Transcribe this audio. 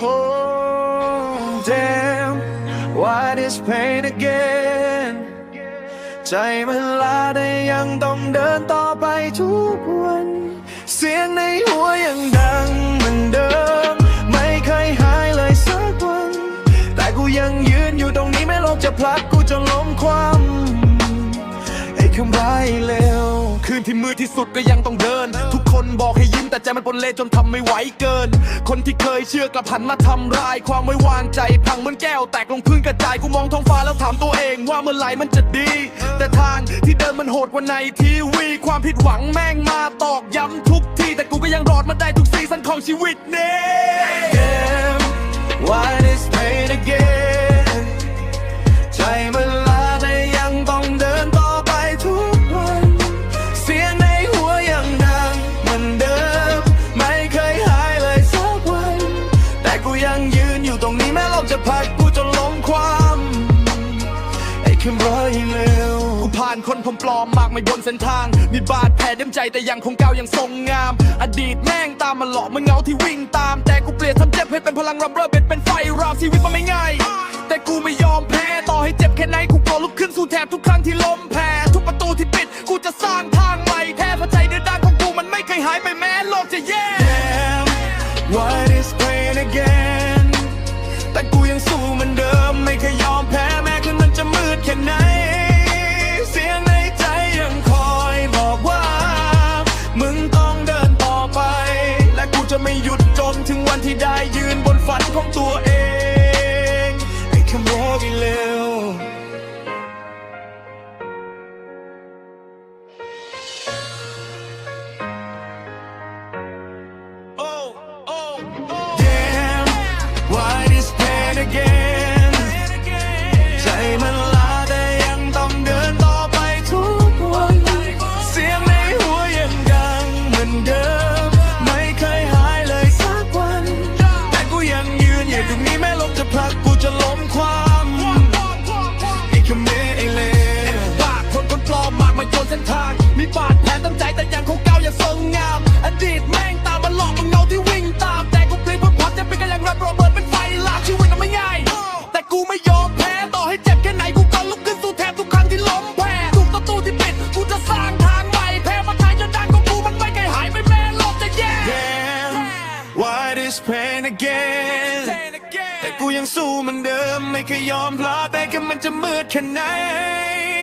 Oh damn why this pain again ใจมันลาได้ยังต้องเดินต่อไปทุกวัน เสียงในหัวยังดังเหมือนเดิม ไม่เคยหายเลยสักวัน แต่กูยังยืนอยู่ตรงนี้ไม่ลงจะพลัดกูจะล้มความไอ้คำร้ายเลว คืนที่มืดที่สุดก็ยังต้องเดิน ทุกคนบอกให้ยิ้มแต่ใจมันปนเละจนทำไม่ไหวเกิน คนที่เคยเชื่อกลับหันมาทำร้าย ความไว้วางใจพังเหมือนแก้วแตกลงพื้นกระจายกูมองท้องฟ้าแล้วถามตัวเองว่าเมื่อไหร่มันจะดี แต่ทางที่เดินมันโหดกว่าในทีวีความผิดหวังแม่งมาตอกย้ำทุกทีแต่กูก็ยังรอดมาได้ทุกซีซันของชีวิตนี้ Damn why this pain again ไอ้คำร้ายเลวกูผ่านคนผมปลอมมากไม่บนเส้นทาง มีบาดแผลเต็มใจแต่ยังคงก้าวยังทรงงาม อดีตแม่งตามมาหลอกมันเงาที่วิ่งตาม แต่กูเปลี่ยนทำเจ็บให้เป็นพลังรัมเบอร์เบ็ดเป็นไฟราวชีวิตมันไม่ง่ายแต่กูไม่ยอมแพ้ต่อให้เจ็บแค่ไหนกูก็ลุกขึ้นสู้แทบทุกครั้งที่ล้มแพ้ทุกประตูที่ปิดกูจะสร้างทางใหม่แพ้เพราะใจเดือดดานของกูมันไม่เคยหายไปแม้โลกจะแย่ why this pain again แต่กูยังสู้ ม่หยุดจนถึงวันที่ได้ยืนบนฝันของตัวเองไอ้คำร้องอีเลว ล้มความอีกคำนี้ไอ้เลวบาดคนคนปลอมมากมาโยนเส้นทาง มีบาดแผลตั้งใจแต่ยังคงก้าวอย่างทรงงาม อดีตแม่งตามมาหลอกมึงเงาที่วิ่งตาม แต่กูพลิกพ้นพับจะเป็นกันอย่างรับโรเบิร์ตเป็นไฟลามชีวิตมันไม่ง่าย แต่กูไม่ยอมแพ้ต่อให้เจ็บแค่ไหนกูก็ลุกขึ้นสู้แทบทุกครั้งที่ล้มแพ้ทุกประตูที่ปิดกูจะสร้างทางใหม่แพ้มาทายจนดังของกูมันไม่เคยหายไปแม้โลกจะแย่ Damn why this pain again ยังสู้เหมือนเดิม ไม่เคยยอมพลาดแต่แค่มันจะมืดแค่ไหน